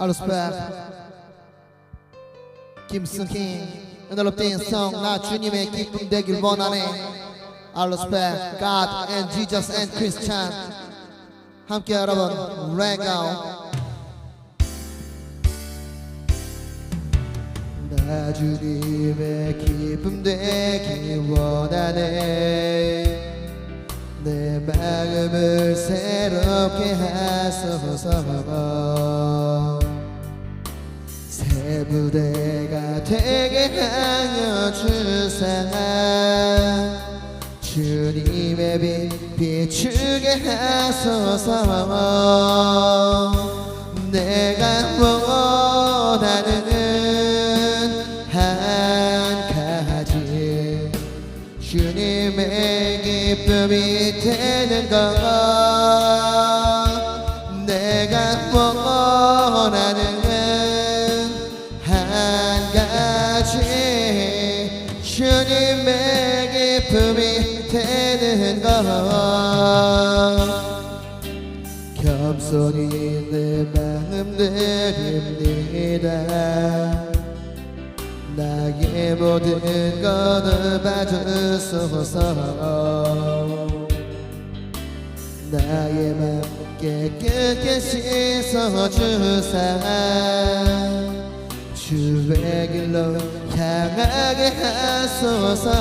Respect 김승희 은혜롭된 성나 주님의 기쁨 되길 원하네 respect God and Jesus and Christian. 함께 여러분 레고 나 주님의 기쁨 되길 원하네. 내 마음을 새롭게 하소서 새 부대가 되게 하여 주사 주님의 빛 비추게 하소서. 내가 원하는 한 가지. 주님의 기쁨이 되는 것 한 가지 주님의 기쁨이 되는 것. 겸손히 내 마음 드립니다. 나의 모든 것을 봐주소서. 나의 맘 깨끗게 씻어주사 주의 길로 향하게 하소서.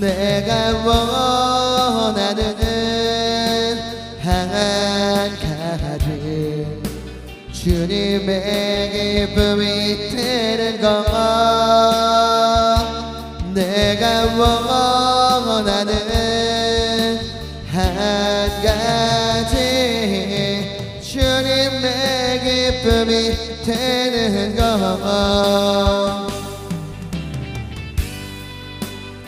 내가 원하는 한 가지. 주님의 기쁨이 되는 것. 내가 원하는 한 기쁨이 되는 것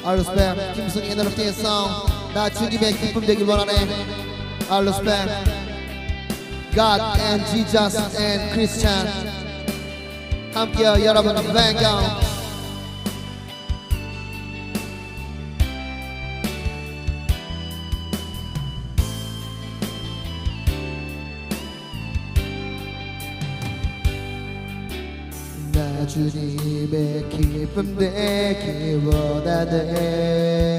알루스뱀 김승희 너롭게 성나 주님의 기쁨 되길 원하네. 알루스뱀 God and Jesus and Christian. 함께 여러분. 뱅강 나 주님의 기쁨 되기 원하네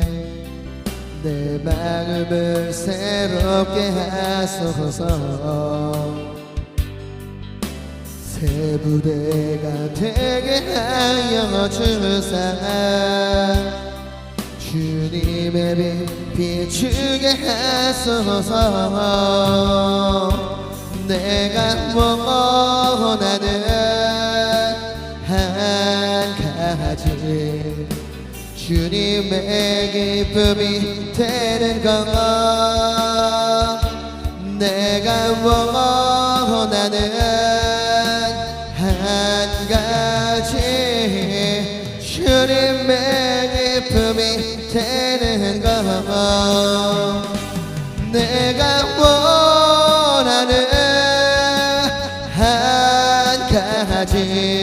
내 마음을 새롭게 하소서. 새 부대가 되게 하여 주사. 주님의 빛 비추게 하소서. 내가 원하는 한 가지 주님의 기쁨이 되는 것 내가 원하는 한 가지. 주님의 기쁨이 되는 것 내가 원하는 한 가지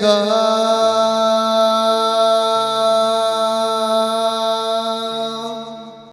个